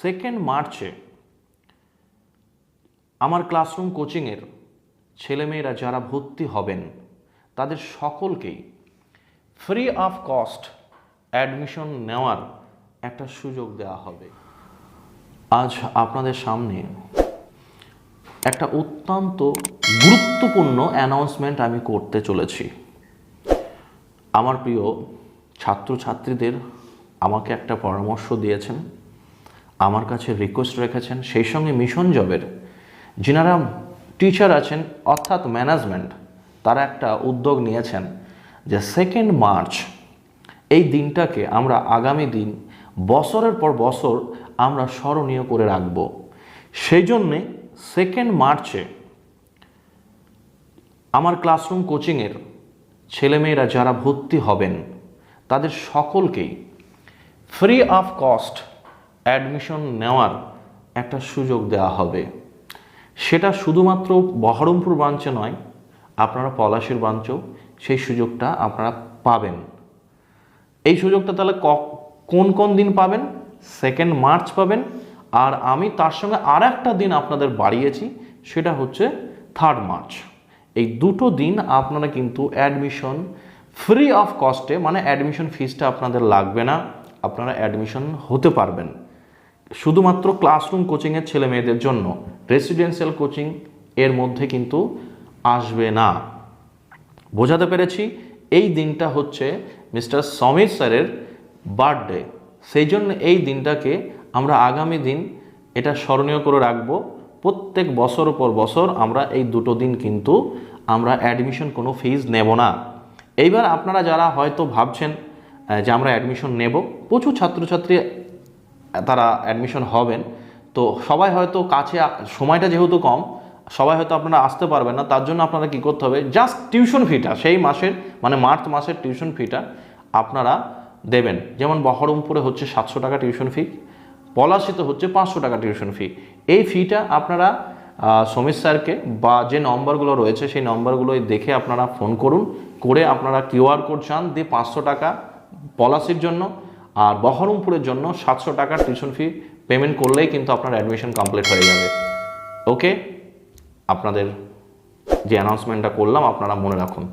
Second মার্চে আমার classroom কোচিংয়ের ছেলেমেয়েরা যারা ভর্তি হবেন, তাদের সকলকেই ফ্রি অফ কস্ট অ্যাডমিশন নেওয়ার একটা সুযোগ দেওয়া হবে। আজ আপনাদের সামনে একটা অত্যন্ত গুরুত্বপূর্ণ অ্যানাউন্সমেন্ট আমি করতে চলেছি। আমার প্রিয় ছাত্রছাত্রীদের আমাকে একটা পরামর্শ দিয়েছেন। আমার কাছে রিকোয়েস্ট রেখেছেন, সেই সঙ্গে মিশন জবের যিনারা টিচার আছেন, অর্থাৎ ম্যানেজমেন্ট তারা একটা উদ্যোগ নিয়েছেন যে সেকেন্ড মার্চ এই দিনটাকে আমরা আগামী দিন, বছরের পর বছর আমরা স্মরণীয় করে রাখব। সেই জন্যে সেকেন্ড মার্চে আমার ক্লাসরুম কোচিংয়ের ছেলেমেয়েরা যারা ভর্তি হবেন, তাদের সকলকেই ফ্রি অফ কস্ট অ্যাডমিশন নেওয়ার একটা সুযোগ দেওয়া হবে। সেটা শুধুমাত্র বহরমপুর ব্রাঞ্চে নয়, আপনারা পলাশির ব্রাঞ্চেও সেই সুযোগটা আপনারা পাবেন। এই সুযোগটা তাহলে কোন কোন দিন পাবেন? সেকেন্ড মার্চ পাবেন। আর আমি তার সঙ্গে আর একটা দিন আপনাদের বাড়িয়েছি, সেটা হচ্ছে থার্ড মার্চ এই দুটো দিন আপনারা কিন্তু অ্যাডমিশন ফ্রি অফ কস্টে মানে অ্যাডমিশন ফিসটা আপনাদের লাগবে না, আপনারা অ্যাডমিশন হতে পারবেন। শুধুমাত্র ক্লাসরুম কোচিংয়ের ছেলে মেয়েদের জন্য রেসিডেন্সিয়াল কোচিং এর মধ্যে কিন্তু আসবে না। বোঝাতে পেরেছি, এই দিনটা হচ্ছে মিস্টার সমীর স্যারের বার্থডে। সেই জন্য এই দিনটাকে আমরা আগামী দিন এটা স্মরণীয় করে রাখব। প্রত্যেক বছর পর বছর আমরা এই দুটো দিন কিন্তু আমরা অ্যাডমিশন কোনো ফিজ নেব না। এইবার আপনারা যারা হয়তো ভাবছেন যে আমরা অ্যাডমিশন নেব, প্রচুর ছাত্রছাত্রী তারা অ্যাডমিশন হবেন। তো সবাই হয়তো কাছে সময়টা যেহেতু কম, সবাই হয়তো আপনারা আসতে পারবেন না, তার জন্য আপনারা কী করতে হবে জাস্ট টিউশন ফিটা সেই মাসের মানে মার্চ মাসের টিউশন ফিটা আপনারা দেবেন। যেমন বহরমপুরে হচ্ছে সাতশো টাকা টিউশন ফি পলাশিতে হচ্ছে পাঁচশো টাকা টিউশন ফি এই ফিটা আপনারা সমীর স্যারকে বা যে নম্বরগুলো রয়েছে, সেই নম্বরগুলোই দেখে আপনারা ফোন করুন, করে আপনারা কিউআর কোড চান, দিয়ে পাঁচশো টাকা পলাশির জন্য আর বহরমপুরের জন্য সাতশো টাকার টিউশন ফি পেমেন্ট করলেই কিন্তু আপনার অ্যাডমিশন কমপ্লিট হয়ে যাবে। ওকে আপনাদের যে অ্যানাউন্সমেন্টটা করলাম, আপনারা মনে রাখুন।